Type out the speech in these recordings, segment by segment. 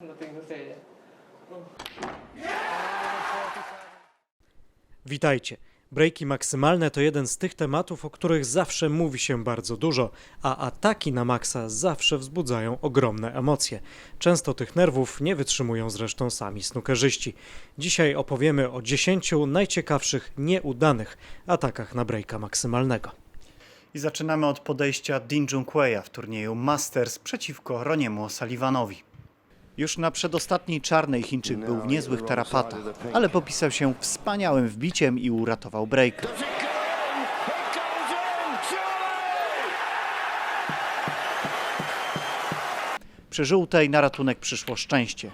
Nothing to say. Witajcie. Breaki maksymalne to jeden z tych tematów, o których zawsze mówi się bardzo dużo, a ataki na maksa zawsze wzbudzają ogromne emocje. Często tych nerwów nie wytrzymują zresztą sami snookerzyści. Dzisiaj opowiemy o 10 najciekawszych nieudanych atakach na breaka maksymalnego. I zaczynamy od podejścia Din Junqueya w turnieju Masters przeciwko Roniemu O'Sullivanowi. Już na przedostatniej czarnej Chińczyk był w niezłych tarapatach, ale popisał się wspaniałym wbiciem i uratował break. Przy żółtej na ratunek przyszło szczęście.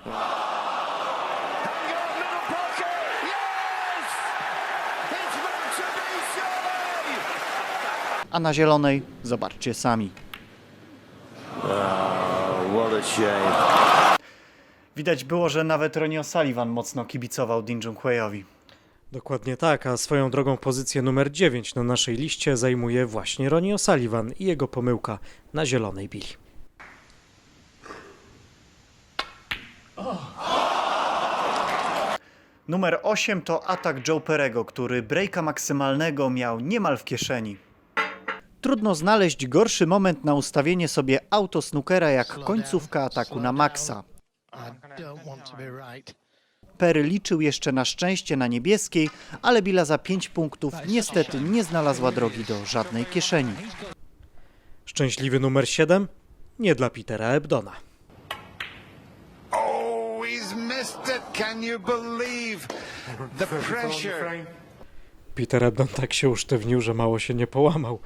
A na zielonej zobaczcie sami. What a shame. Widać było, że nawet Ronnie O'Sullivan mocno kibicował Din Junqueyowi. Dokładnie tak, a swoją drogą pozycję numer 9 na naszej liście zajmuje właśnie Ronnie O'Sullivan i jego pomyłka na zielonej bili. Numer 8 to atak Joe Perego, który breaka maksymalnego miał niemal w kieszeni. Trudno znaleźć gorszy moment na ustawienie sobie auto snookera jak końcówka ataku na maksa. Perry liczył jeszcze na szczęście na niebieskiej, ale Billa za 5 punktów niestety nie znalazła drogi do żadnej kieszeni. Szczęśliwy numer 7? Nie dla Petera Ebdona. Peter Ebdon tak się usztywnił, że mało się nie połamał.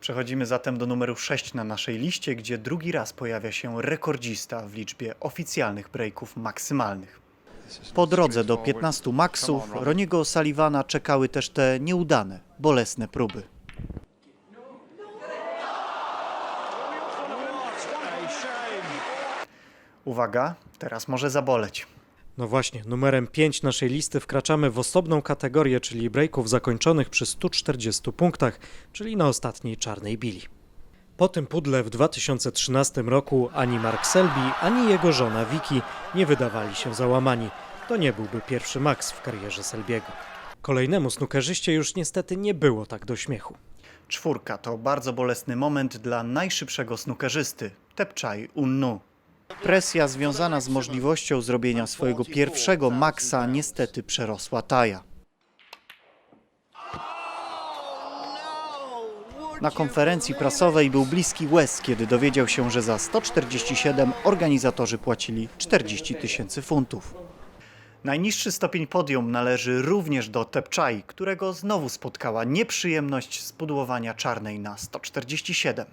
Przechodzimy zatem do numeru 6 na naszej liście, gdzie drugi raz pojawia się rekordzista w liczbie oficjalnych breaków maksymalnych. Po drodze do 15 maksów Roniego O'Sullivana czekały też te nieudane, bolesne próby. Uwaga, teraz może zaboleć. No właśnie, numerem 5 naszej listy wkraczamy w osobną kategorię, czyli breaków zakończonych przy 140 punktach, czyli na ostatniej czarnej bili. Po tym pudle w 2013 roku ani Mark Selby, ani jego żona Vicky nie wydawali się załamani. To nie byłby pierwszy maks w karierze Selbiego. Kolejnemu snookerzyście już niestety nie było tak do śmiechu. Czwórka to bardzo bolesny moment dla najszybszego snookerzysty, Tepchai Unnu. Presja związana z możliwością zrobienia swojego pierwszego maksa niestety przerosła Taja. Na konferencji prasowej był bliski łez, kiedy dowiedział się, że za 147 organizatorzy płacili 40 tysięcy funtów. Najniższy stopień podium należy również do Tepchai, którego znowu spotkała nieprzyjemność spudłowania czarnej na 147.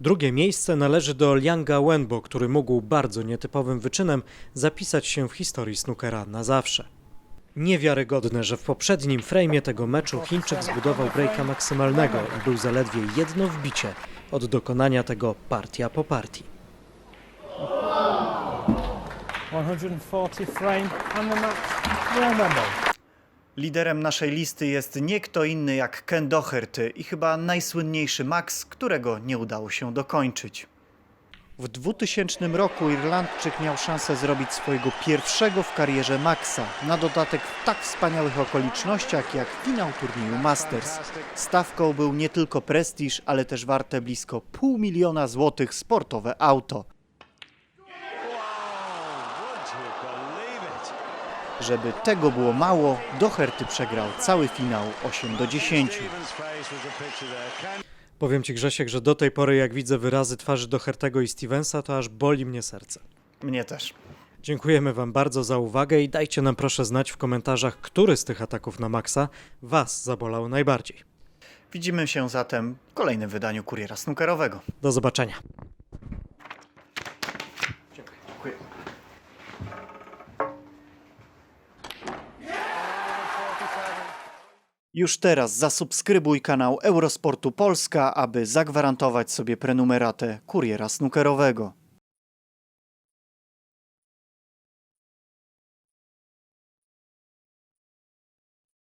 Drugie miejsce należy do Lianga Wenbo, który mógł bardzo nietypowym wyczynem zapisać się w historii snookera na zawsze. Niewiarygodne, że w poprzednim frejmie tego meczu Chińczyk zbudował breaka maksymalnego i był zaledwie jedno wbicie od dokonania tego partia po partii. 140 frame and the match well number. Liderem naszej listy jest nie kto inny jak Ken Doherty i chyba najsłynniejszy Max, którego nie udało się dokończyć. W 2000 roku Irlandczyk miał szansę zrobić swojego pierwszego w karierze Maxa, na dodatek w tak wspaniałych okolicznościach jak finał turnieju Masters. Stawką był nie tylko prestiż, ale też warte blisko pół miliona złotych sportowe auto. Żeby tego było mało, Doherty przegrał cały finał 8 do 10. Powiem Ci Grzesiek, że do tej pory jak widzę wyrazy twarzy Dohertego i Stevensa, to aż boli mnie serce. Mnie też. Dziękujemy Wam bardzo za uwagę i dajcie nam proszę znać w komentarzach, który z tych ataków na maksa Was zabolał najbardziej. Widzimy się zatem w kolejnym wydaniu Kuriera Snookerowego. Do zobaczenia. Już teraz zasubskrybuj kanał Eurosportu Polska, aby zagwarantować sobie prenumeratę Kuriera Snookerowego.